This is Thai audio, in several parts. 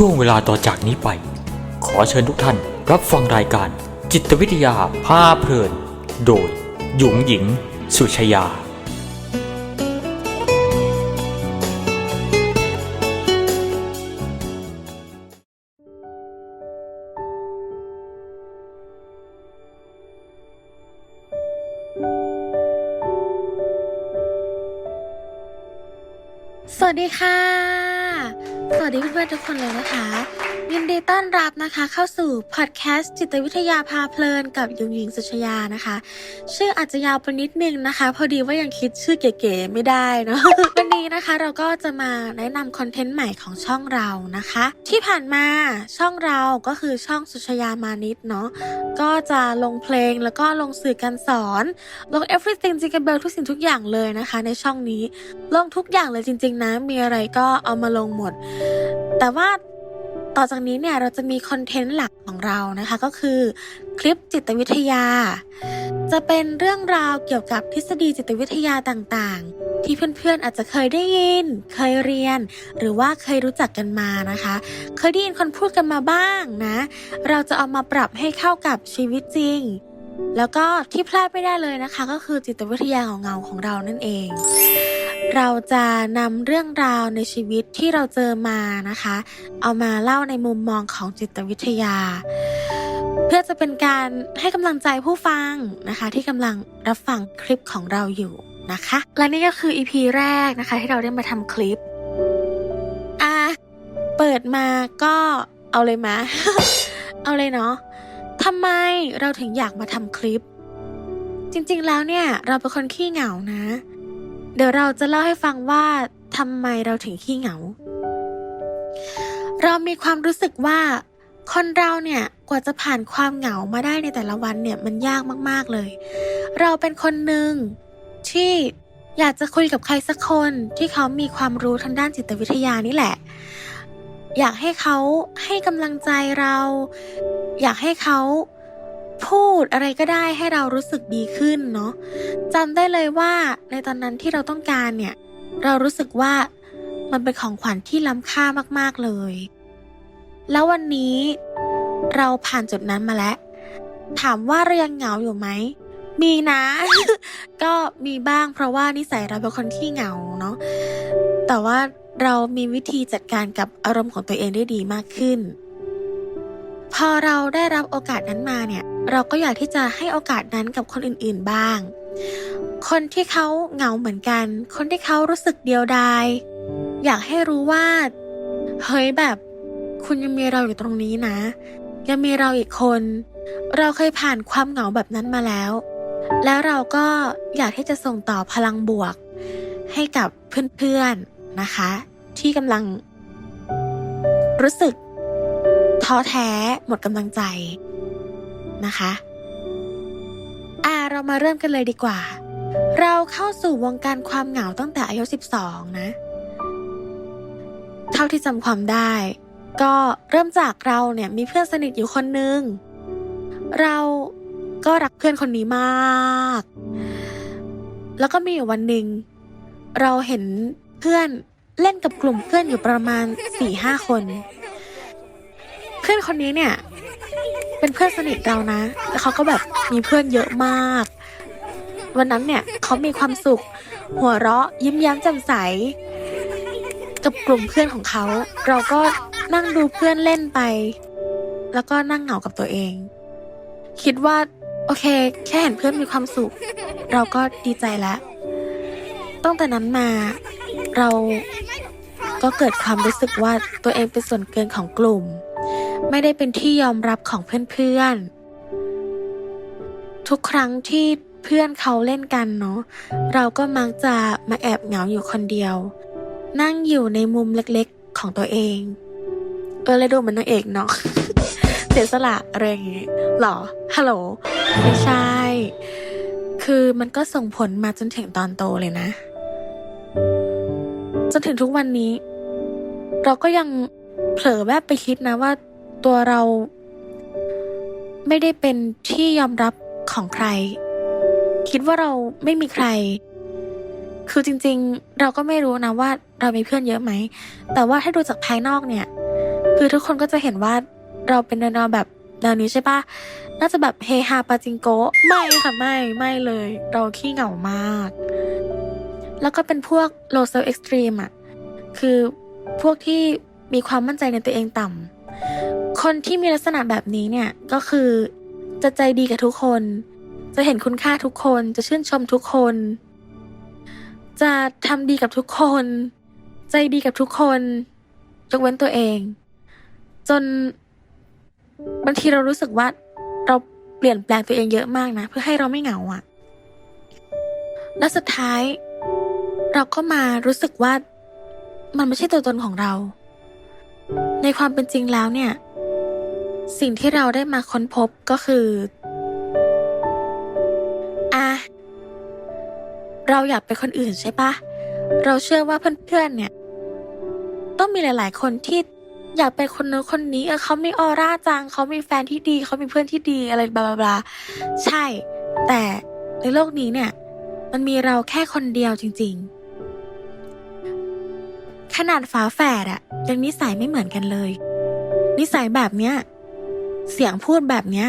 ช่วงเวลาต่อจากนี้ไป ขอเชิญทุกท่านรับฟังรายการ จิตวิทยาพาเพลิน โดย หยงหญิง สุชยา สวัสดีค่ะ สวัสดีเพื่อนๆทุกคนเลยนะคะ ยินดีต้อนรับนะคะเข้าสู่พอดแคสต์จิตวิทยาพาเพลินกับยุงหญิงสุชยานะคะ ชื่ออาจจะยาวไปนิดนึงนะคะ พอดีว่ายังคิดชื่อเก๋ๆไม่ได้เนาะ นนี้นะคะเราก็จะมาแนะนำคอนเทนต์ใหม่ของช่องเรานะคะ ที่ผ่านมาช่องเราก็คือช่องสุชยามานิดเนาะก็จะลงเพลงแล้วก็ลงสื่อการสอนลง everything จิงเบลทุกสิ่งทุกอย่างเลยนะคะ ในช่องนี้ลงทุกอย่างเลยจริง ๆนะมีอะไรก็เอามาลงหมด แต่ว่าต่อจากนี้เนี่ยเราจะมีคอนเทนต์หลักของเรานะคะ ก็คือคลิปจิตวิทยา จะเป็นเรื่องราวเกี่ยวกับทฤษฎีจิตวิทยาต่างๆ ที่เพื่อนๆอาจจะเคยได้ยิน เคยเรียน หรือว่าเคยรู้จักกันมานะคะ เคยได้ยินคนพูดกันมาบ้างนะ เราจะเอามาปรับให้เข้ากับชีวิตจริง แล้วก็ที่พลาดไม่ได้เลยนะคะ ก็คือจิตวิทยาของเงาของเรานั่นเอง เราจะนำเรื่องราวในชีวิตที่เราเจอมานะคะ เอามาเล่าในมุมมองของจิตวิทยา เพื่อจะเป็นการให้กำลังใจผู้ฟังนะคะ ที่กำลังรับฟังคลิปของเราอยู่นะคะ และนี่ก็คือ EP แรกนะคะ ที่เราได้มาทำคลิปอะเปิดมาก็เอาเลยมะเอาเลยเนาะทำไมเราถึงอยากมาทำคลิป จริงๆแล้วเนี่ย เราเป็นคนขี้เหงานะ เดี๋ยวเราจะเล่าให้ฟังว่าทำไมเราถึงขี้เหงา เรามีความรู้สึกว่า คนเราเนี่ยกว่าจะผ่านความเหงามาได้ในแต่ละวันเนี่ยมันยากมากๆเลย เราเป็นคนหนึ่งที่อยากจะคุยกับใครสักคนที่เขามีความรู้ทางด้านจิตวิทยานี่แหละ อยากให้เขาให้กำลังใจเรา อยากให้เขาพูดอะไรก็ได้ให้เรารู้สึกดีขึ้นเนาะจำได้เลยว่าในตอนนั้นที่เราต้องการเนี่ย เรารู้สึกว่ามันเป็นของขวัญที่ล้ำค่ามากๆเลย แล้ววันนี้เราผ่านจุดนั้นมาแล้ว ถามว่าเรายังเหงาอยู่ไหม มีนะ ก็มีบ้างเพราะว่านิสัยเราเป็นคนที่เหงาเนาะ แต่ว่าเรามีวิธีจัดการกับอารมณ์ของตัวเองได้ดีมากขึ้น พอเราได้รับโอกาสนั้นมาเนี่ย เราก็อยากที่จะให้โอกาสนั้นกับคนอื่นๆบ้าง คนที่เขาเหงาเหมือนกัน คนที่เขารู้สึกเดียวดาย อยากให้รู้ว่า เฮ้ยแบบ คุณยังมีเราอยู่ตรงนี้นะ ยังมีเราอีกคน เราเคยผ่านความเหงาแบบนั้นมาแล้ว แล้วเราก็อยากที่จะส่งต่อพลังบวก ให้กับเพื่อนๆนะคะ ที่กำลัง รู้สึกท้อแท้หมดกำลังใจนะคะอ่าเรามาเริ่มกันเลยดีกว่า เราเข้าสู่วงการความเหงาตั้งแต่อายุ 12 นะ เท่าที่จำความได้ ก็เริ่มจากเราเนี่ยมีเพื่อนสนิทอยู่คนนึง เราก็รักเพื่อนคนนี้มาก แล้วก็มีอยู่วันหนึ่งเราเห็นเพื่อนเล่นกับกลุ่มเพื่อนอยู่ประมาณสี่ห้าคน เพื่อนคนนี้เนี่ย เป็นเพื่อนสนิทเรานะแล้วเขาก็แบบมีเพื่อนเยอะมาก วันนั้นเนี่ยเขามีความสุข หัวเราะยิ้มแย้มแจ่มใส กับกลุ่มเพื่อนของเขา เราก็ นั่งดูเพื่อนเล่นไป แล้วก็นั่งเหงากับตัวเอง คิดว่า โอเค แค่เห็นเพื่อนมีความสุข เราก็ดีใจแล้วตั้งแต่นั้นมาเราก็เกิดความรู้สึกว่าตัวเองเป็นส่วนเกินของกลุ่ม ไม่ได้เป็นที่ยอมรับของเพื่อนๆทุกครั้งที่เพื่อนเขาเล่นกันเนาะเราก็มักจะมาแอบเหงาอยู่คนเดียว นั่งอยู่ในมุมเล็กๆของตัวเอง ออเลยดูเหมือนนางเอกเนาะเสียสละอะไรอย่างงี้หรอฮัลโหลไม่ใช่ คือมันก็ส่งผลมาจนถึงตอนโตเลยนะ จนถึงทุกวันนี้ เราก็ยังเผลอแวบไปคิดนะว่าตัวเราไม่ได้เป็นที่ยอมรับของใคร คิดว่าเราไม่มีใคร คือจริง ๆ เราก็ไม่รู้นะว่าเรามีเพื่อนเยอะไหม แต่ว่าถ้าดูจากภายนอกเนี่ย คือทุกคนก็จะเห็นว่าเราเป็นแนวแบบแนวนี้ใช่ปะน่าจะแบบเฮฮาปาจิงโกไม่ค่ะไม่ไม่เลย เราขี้เหงามาก แล้วก็เป็นพวก low self esteem อะ คือพวกที่มีความมั่นใจในตัวเองต่ำ คนที่มีลักษณะแบบนี้เนี่ยก็คือจะใจดีกับทุกคน จะเห็นคุณค่าทุกคน จะชื่นชมทุกคน จะทำดีกับทุกคน ใจดีกับทุกคนยกเว้นตัวเอง จนบางทีเรารู้สึกว่าเราเปลี่ยนแปลงตัวเองเยอะมากนะ เพื่อให้เราไม่เหงาอะและสุดท้าย เราก็มารู้สึกว่ามันไม่ใช่ตัวตนของเรา ในความเป็นจริงแล้วเนี่ย สิ่งที่เราได้มาค้นพบก็คืออะเราอยากเป็นคนอื่นใช่ปะเราเชื่อว่าเพื่อนๆเนี่ย ต้องมีหลาย ๆ คนที่ อยากเป็นคนนู้นคนนี้เออเขามีออร่าจังเขามีแฟนที่ดีเขามีเพื่อนที่ดีอะไรบลาบลาบลาใช่ แต่ในโลกนี้เนี่ย มันมีเราแค่คนเดียวจริง ๆ ขนาดฝาแฝดอะยังนิสัยไม่เหมือนกันเลย นิสัยแบบเนี้ย เสียงพูดแบบเนี้ย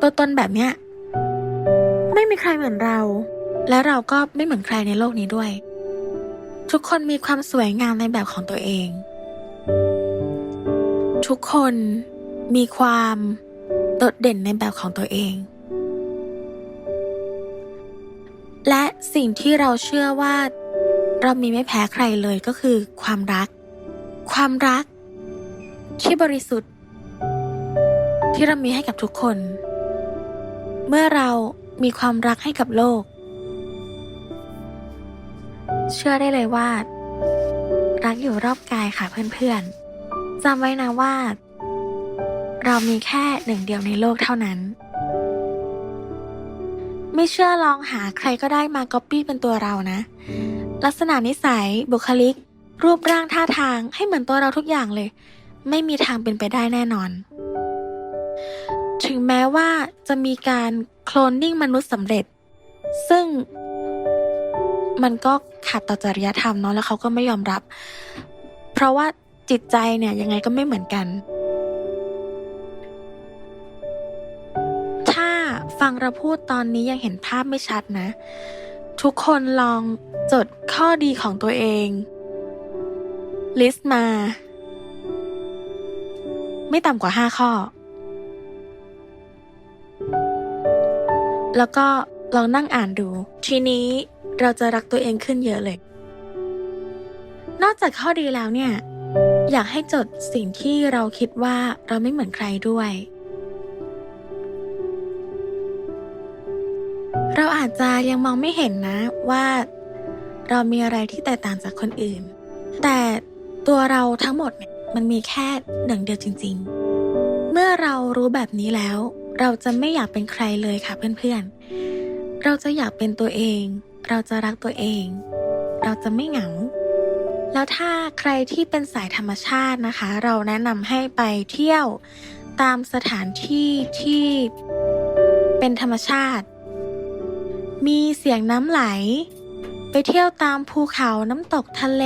ตัวตนแบบเนี้ย ไม่มีใครเหมือนเรา และเราก็ไม่เหมือนใครในโลกนี้ด้วย ทุกคนมีความสวยงามในแบบของตัวเอง ทุกคนมีความโดดเด่นในแบบของตัวเอง และสิ่งที่เราเชื่อว่า เรามีไม่แพ้ใครเลยก็คือ ความรัก ความรัก ที่บริสุทธิ์ ที่เรามีให้กับทุกคน เมื่อเรามีความรักให้กับโลก เชื่อได้เลยว่า รักอยู่รอบกายค่ะเพื่อนๆจำไว้นะว่า เรามีแค่หนึ่งเดียวในโลกเท่านั้น ไม่เชื่อลองหาใครก็ได้มาก๊อปปี้เป็นตัวเรานะ ลักษณะนิสัยบุคลิก รูปร่างท่าทางให้เหมือนตัวเราทุกอย่างเลย ไม่มีทางเป็นไปได้แน่นอน ถึงแม้ว่าจะมีการโคลนนิ่งมนุษย์สำเร็จ ซึ่ง มันก็ขัดต่อจริยธรรมเนาะแล้วเขาก็ไม่ยอมรับ เพราะว่าจิตใจเนี่ยยังไงก็ไม่เหมือนกัน ถ้าฟังเราพูดตอนนี้ยังเห็นภาพไม่ชัดนะ ทุกคนลองจดข้อดีของตัวเอง ลิสต์มา ไม่ต่ำกว่าห้าข้อ แล้วก็ลองนั่งอ่านดู ทีนี้ เราจะรักตัวเองขึ้นเยอะเลย นอกจากข้อดีแล้วเนี่ย อยากให้จดสิ่งที่เราคิดว่าเราไม่เหมือนใครด้วย เราอาจจะยังมองไม่เห็นนะว่าเรามีอะไรที่แตกต่างจากคนอื่น แต่ตัวเราทั้งหมดเนี่ยมันมีแค่หนึ่งเดียวจริง ๆ เมื่อเรารู้แบบนี้แล้ว เราจะไม่อยากเป็นใครเลยค่ะเพื่อนๆ เราจะอยากเป็นตัวเอง เราจะรักตัวเอง เราจะไม่เหงา แล้วถ้าใครที่เป็นสายธรรมชาตินะคะ เราแนะนำให้ไปเที่ยวตามสถานที่ที่เป็นธรรมชาติ มีเสียงน้ำไหล ไปเที่ยวตามภูเขาน้ำตกทะเล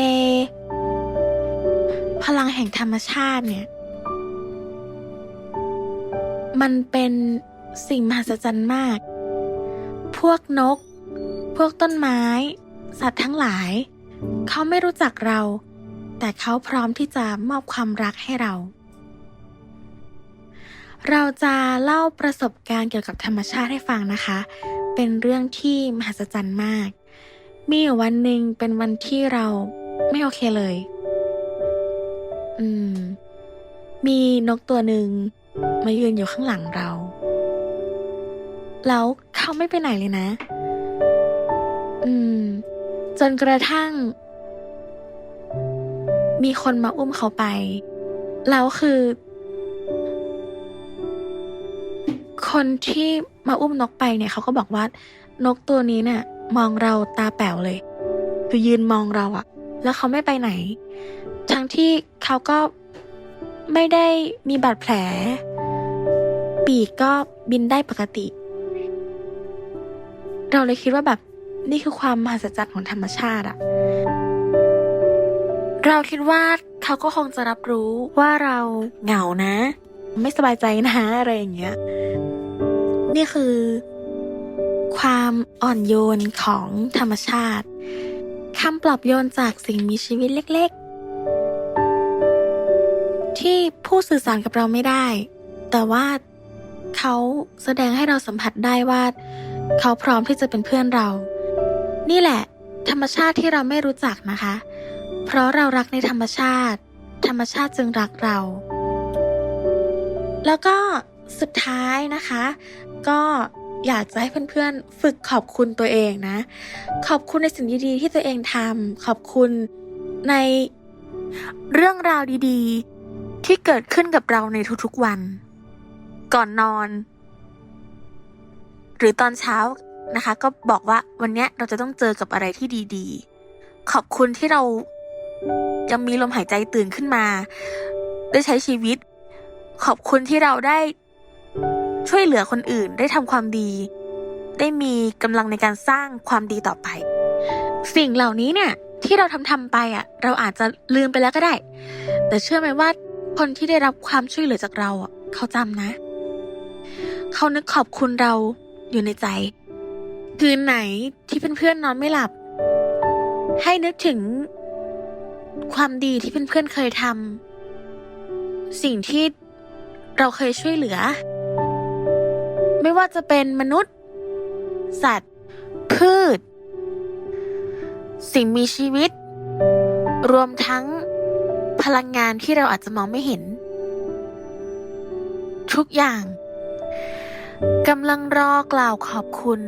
พลังแห่งธรรมชาติเนี่ย มันเป็นสิ่งมหัศจรรย์มาก พวกนก พวกต้นไม้ สัตว์ทั้งหลาย เขาไม่รู้จักเรา แต่เขาพร้อมที่จะมอบความรักให้เรา เราจะเล่าประสบการณ์เกี่ยวกับธรรมชาติให้ฟังนะคะ เป็นเรื่องที่มหัศจรรย์มาก มีอยู่วันหนึ่งเป็นวันที่เราไม่โอเคเลย อืม มีนกตัวหนึ่งมายืนอยู่ข้างหลังเรา แล้วเขาไม่ไปไหนเลยนะ อืม จนกระทั่ง มีคนมาอุ้มเขาไปแล้วคือ คนที่มาอุ้มนกไปเนี่ยเขาก็บอกว่า นกตัวนี้เนี่ย มองเราตาแป๋วเลย คือยืนมองเราอะแล้วเขาไม่ไปไหน ทั้งที่เขาก็ไม่ได้มีบาดแผล ปีกก็บินได้ปกติ เราเลยคิดว่าแบบ นี่คือความมหัศจรรย์ของธรรมชาติอะเราคิดว่าเขาก็คงจะรับรู้ว่าเราเหงานะ ไม่สบายใจนะอะไรอย่างเงี้ย นี่คือ ความอ่อนโยนของธรรมชาติคำปลอบโยนจากสิ่งมีชีวิตเล็กๆ ที่ผู้สื่อสารกับเราไม่ได้ แต่ว่าเขาแสดงให้เราสัมผัสได้ว่า เขาพร้อมที่จะเป็นเพื่อนเรา นี่แหละ ธรรมชาติที่เราไม่รู้จักนะคะ เพราะเรารักในธรรมชาติ ธรรมชาติจึงรักเรา แล้วก็สุดท้ายนะคะ ก็อยากจะให้เพื่อนๆ ฝึกขอบคุณตัวเองนะ ขอบคุณในสิ่งดีๆที่ตัวเองทำขอบคุณในเรื่องราวดีๆ ที่เกิดขึ้นกับเราในทุกๆวัน ก่อนนอน หรือตอนเช้า นะคะ ก็บอกว่าวันนี้เราจะต้องเจอกับอะไรที่ดีๆ ขอบคุณที่เรายังมีลมหายใจตื่นขึ้นมา ได้ใช้ชีวิต ขอบคุณที่เราได้ช่วยเหลือคนอื่นได้ทำความดี ได้มีกำลังในการสร้างความดีต่อไป สิ่งเหล่านี้เนี่ยที่เราทำทำไปอะ เราอาจจะลืมไปแล้วก็ได้ แต่เชื่อไหมว่าคนที่ได้รับความช่วยเหลือจากเราอะเขาจำนะ เขานึกขอบคุณเราอยู่ในใจ คืนไหนที่เพื่อนๆนอนไม่หลับ ให้นึกถึง ความดีที่เพื่อนๆเคยทำสิ่งที่เราเคยช่วยเหลือ ไม่ว่าจะเป็นมนุษย์ สัตว์ พืช สิ่งมีชีวิต รวมทั้งพลังงานที่เราอาจจะมองไม่เห็น ทุกอย่างกำลังรอกล่าวขอบคุณ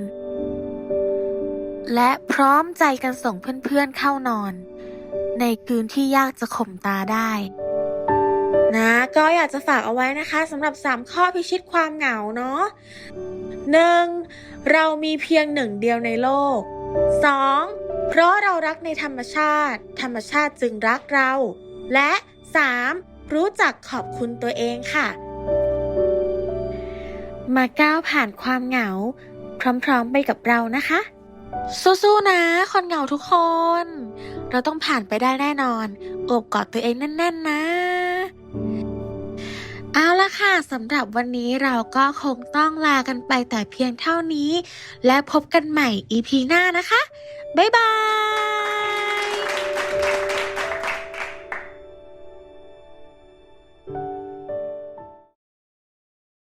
และพร้อมใจกันส่งเพื่อนๆเข้านอน ในคืนที่ยากจะข่มตาได้ นะก็อยากจะฝากเอาไว้นะคะสำหรับ 3 ข้อพิชิตความเหงาเนาะ 1. เรามีเพียงหนึ่งเดียวในโลก 2. เพราะเรารักในธรรมชาติ ธรรมชาติจึงรักเรา และ 3. รู้จักขอบคุณตัวเองค่ะ มาก้าวผ่านความเหงา พร้อมๆไปกับเรานะคะ สู้ๆนะ คนเหงาทุกคน เราต้องผ่านไปได้แน่นอนโอบกอดตัวเองแน่น ๆ นะ เอาละค่ะสำหรับวันนี้เราก็คงต้องลากันไปแต่เพียงเท่านี้ และพบกันใหม่ EP หน้านะคะ บ๊ายบาย